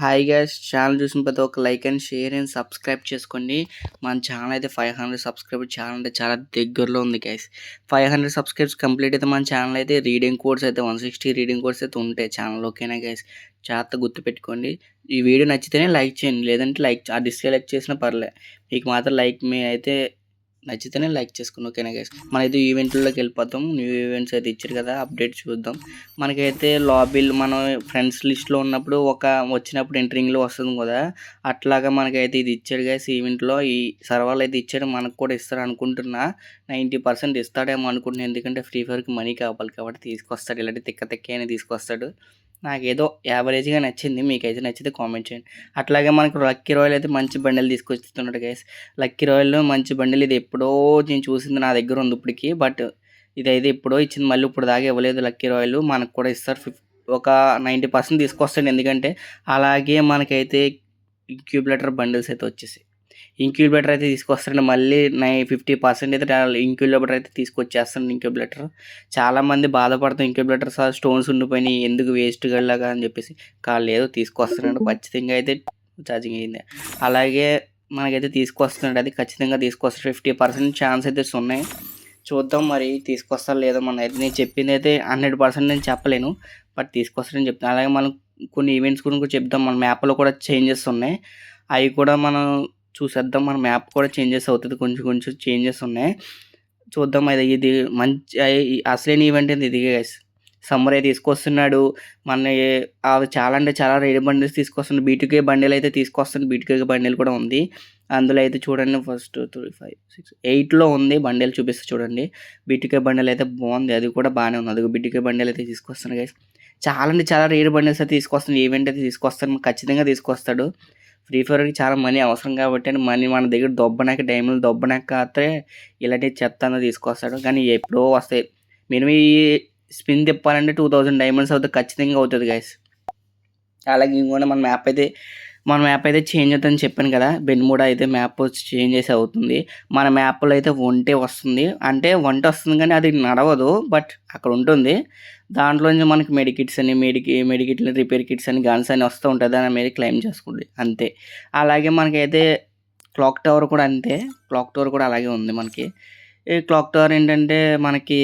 Hi gas channel చూసిన ప్రతి ఒక్క like and share and subscribe చేసుకోండి. మన ఛానల్ అయితే ఫైవ్ హండ్రెడ్ సబ్స్క్రైబ్ ఛానల్ అంటే చాలా దగ్గరలో ఉంది guys five hundred subscribes complete అయితే మన ఛానల్ అయితే రీడింగ్ కోర్స్ అయితే వన్ సిక్స్టీ రీడింగ్ కోర్స్ అయితే ఉంటాయి ఛానల్ ఓకేనా గైస్ జాగ్రత్త గుర్తుపెట్టుకోండి. ఈ వీడియో నచ్చితేనే లైక్ చేయండి. లేదంటే లైక్ ఆ డిస్లైక్ చేసినా పర్లే. మీకు మాత్రం లైక్ మీ అయితే నచ్చితేనే లైక్ చేసుకుని ఓకేనా గైస్ అయితే ఈవెంట్లోకి వెళ్ళిపోతాం. న్యూ ఈవెంట్స్ అయితే ఇచ్చారు కదా అప్డేట్ చూద్దాం. మనకైతే లాబీలు మనం ఫ్రెండ్స్ లిస్ట్లో ఉన్నప్పుడు ఒక వచ్చినప్పుడు ఎంట్రింగ్లో వస్తుంది కదా అట్లాగా మనకైతే ఇది ఇచ్చాడు గైస్ ఈవెంట్లో. ఈ సర్వాలు అయితే ఇచ్చాడు మనకు కూడా ఇస్తారు అనుకుంటున్నా. నైంటీ పర్సెంట్ ఇస్తాడేమో అనుకుంటున్నాను ఎందుకంటే ఫ్రీ ఫైర్కి మనీ కావాలి కాబట్టి తీసుకొస్తాడు ఇలాంటి తిక్క తిక్క అయినా తీసుకొస్తాడు. నాకేదో యావరేజ్గా నచ్చింది మీకైతే నచ్చితే కామెంట్ చేయండి. అట్లాగే మనకు లక్కీ రాయల్ అయితే మంచి బండిలు తీసుకొస్తున్నాడు గైస్ లక్కీ రాయల్లో మంచి బండిలు ఇది ఎప్పుడో నేను చూసింది నా దగ్గర ఉంది ఇప్పటికి బట్ ఇదైతే ఎప్పుడో ఇచ్చింది మళ్ళీ ఇప్పుడు దాకా ఇవ్వలేదు లక్కీ రాయల్. మనకు కూడా ఇస్తారు ఫిఫ్ ఒక నైంటీ పర్సెంట్ తీసుకొస్తాడు. ఎందుకంటే అలాగే మనకైతే ఇంక్యూబులేటర్ బండిల్స్ అయితే వచ్చేసాయి. ఇంక్యూబేటర్ అయితే తీసుకొస్తారండి. మళ్ళీ నై ఫిఫ్టీ పర్సెంట్ అయితే ఇంక్యూబేటర్ అయితే తీసుకొచ్చేస్తాను ఇంక్యూబేటర్ చాలామంది బాధపడతాం ఇంక్యూబేటర్ స్టోన్స్ ఉండిపోయినాయి. ఎందుకు వేస్ట్ గల్లాగా అని చెప్పేసి కాళ్ళు ఏదో తీసుకొస్తారండి. ఖచ్చితంగా అయితే ఛార్జింగ్ అయింది. అలాగే మనకైతే తీసుకొస్తున్నాడు అది ఖచ్చితంగా తీసుకొస్తారు. ఫిఫ్టీ పర్సెంట్ ఛాన్స్ అయితే ఉన్నాయి చూద్దాం మరి తీసుకొస్తారు లేదో మన అయితే నేను చెప్పింది అయితే హండ్రెడ్ పర్సెంట్ నేను చెప్పలేను. బట్ తీసుకొస్తారని చెప్తాను అలాగే మనం కొన్ని ఈవెంట్స్ గురించి కూడా చెప్తాం మన మ్యాప్లో కూడా చేంజెస్ ఉన్నాయి. అవి కూడా మనం చూసేద్దాం. మన మ్యాప్ కూడా చేంజెస్ అవుతుంది. కొంచెం కొంచెం చేంజెస్ ఉన్నాయి. చూద్దాం. అది ఇది మంచి అసలైన ఈవెంట్ ఇది గైస్ సమ్మర్ అయితే తీసుకొస్తున్నాడు. మన అవి చాలా అంటే చాలా రేడ్ బండిల్స్ తీసుకొస్తున్నాడు. బీటుకే బండిలు అయితే తీసుకొస్తుంది బీటుకే బండిల్ కూడా ఉంది. అందులో అయితే చూడండి ఫస్ట్ త్రీ ఫైవ్ సిక్స్ ఎయిట్లో ఉంది బండిలు చూపిస్తే చూడండి. బీటుకే బండిల్ అయితే బాగుంది. అది కూడా బాగానే ఉంది. అది బీటుకే బండిల్ అయితే తీసుకొస్తున్నాడు గైస్ చాలా అంటే చాలా రేడ్ బండిల్స్ అయితే తీసుకొస్తాను ఈవెంట్ అయితే తీసుకొస్తాను ఖచ్చితంగా తీసుకొస్తాడు. ఫ్రీ ఫైర్కి చాలా మనీ అవసరం కాబట్టి మనీ మన దగ్గర దొబ్బనాక డైమండ్ దొబ్బనాక అయితే ఇలాంటి చెత్త అన్నది తీసుకొస్తాడు. కానీ ఎప్పుడో వస్తాయి. మినిమం ఈ స్పిన్ తిప్పాలంటే టూ థౌజండ్ డైమండ్స్ అవుతుంది ఖచ్చితంగా అవుతుంది గైస్ అలాగే ఇంకోటి మన మ్యాప్ అయితే మన మ్యాప్ అయితే చేంజ్ అవుతుందని చెప్పాను కదా బెన్మూడ అయితే మ్యాప్ చేంజ్ చేసి అవుతుంది. మన మ్యాప్లో అయితే ఒంటే వస్తుంది. అంటే వంట వస్తుంది కానీ అది నడవదు బట్ అక్కడ ఉంటుంది. దాంట్లో నుంచి మనకి మెడికిట్స్ అని మెడికి మెడికిట్లు రిపేర్ కిట్స్ అని గన్స్ అని వస్తూ ఉంటుంది దాని మీద క్లెయిమ్ చేసుకోండి అంతే. అలాగే మనకైతే క్లాక్ టవర్ కూడా అంతే. క్లాక్ టవర్ కూడా అలాగే ఉంది మనకి. ఈ క్లాక్ టవర్ ఏంటంటే మనకి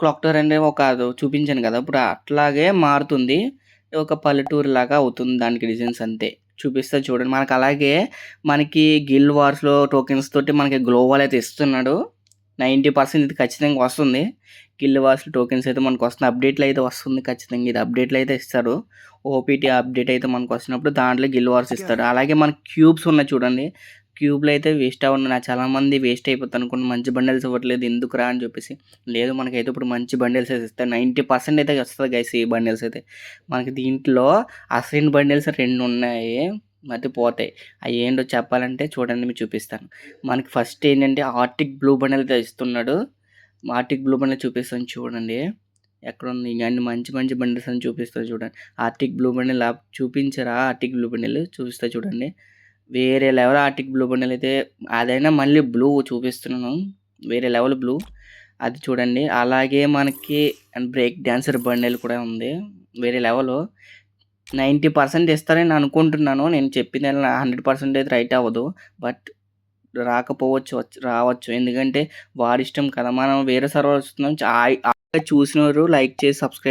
క్లాక్ టవర్ అంటే ఒక చూపించాను కదా ఇప్పుడు అట్లాగే మారుతుంది. ఒక పల్లెటూరు లాగా అవుతుంది దానికి డిజైన్స్ అంతే. చూపిస్తే చూడండి. మనకు అలాగే మనకి గిల్ వార్స్లో టోకెన్స్ తోటి మనకి గ్లోవల్ అయితే ఇస్తున్నాడు. నైంటీ పర్సెంట్ ఇది ఖచ్చితంగా వస్తుంది. గిల్ వార్స్ టోకెన్స్ అయితే మనకు వస్తుంది. అప్డేట్లు అయితే వస్తుంది ఖచ్చితంగా. ఇది అప్డేట్లు అయితే ఇస్తారు. ఓపీటీ అప్డేట్ అయితే మనకు వచ్చినప్పుడు దాంట్లో గిల్ వార్స్ ఇస్తాడు అలాగే మనకి క్యూబ్స్ ఉన్నాయి చూడండి. క్యూబ్లు అయితే వేస్ట్ అవ్వండి నా చాలామంది వేస్ట్ అయిపోతుంది అనుకోండి. మంచి బండిల్స్ ఇవ్వట్లేదు. ఎందుకు రా అని చెప్పేసి. లేదు మనకైతే ఇప్పుడు మంచి బండిల్స్ అయితే ఇస్తాయి నైంటీ పర్సెంట్ అయితే వస్తుంది గైస్ ఈ బండిల్స్ అయితే. మనకి దీంట్లో అసలు బండిల్స్ రెండు ఉన్నాయి. మర్చిపోతాయి అవి ఏంటో చెప్పాలంటే చూడండి మీకు చూపిస్తాను. మనకి ఫస్ట్ ఏంటంటే ఆర్టిక్ బ్లూ బండిల్ అయితే ఇస్తున్నాడు. ఆర్టిక్ బ్లూ బండిల్ చూపిస్తాను చూడండి. ఎక్కడ ఉంది ఇవన్నీ మంచి మంచి బండిల్స్ అని చూపిస్తాను చూడండి. ఆర్టిక్ బ్లూ బండిల్ చూపించరా? ఆర్టిక్ బ్లూ బండిల్ చూపిస్తా చూడండి. వేరే లెవెల్ ఆర్టిక్ బ్లూ బండిల్ అయితే అదైనా మళ్ళీ బ్లూ చూపిస్తున్నాను. వేరే లెవెల్ బ్లూ. అది చూడండి. అలాగే మనకి బ్రేక్ డ్యాన్సర్ బండిల్ కూడా ఉంది. వేరే లెవెల్. నైంటీ పర్సెంట్ ఇస్తారని అనుకుంటున్నాను. నేను చెప్పింది హండ్రెడ్ పర్సెంట్ అయితే రైట్ అవ్వదు. బట్ రాకపోవచ్చు రావచ్చు. ఎందుకంటే వాడి ఇష్టం కదా. మనం వేరే సర్వర్ వస్తున్నాం. చూసినవారు లైక్ చేసి సబ్స్క్రైబ్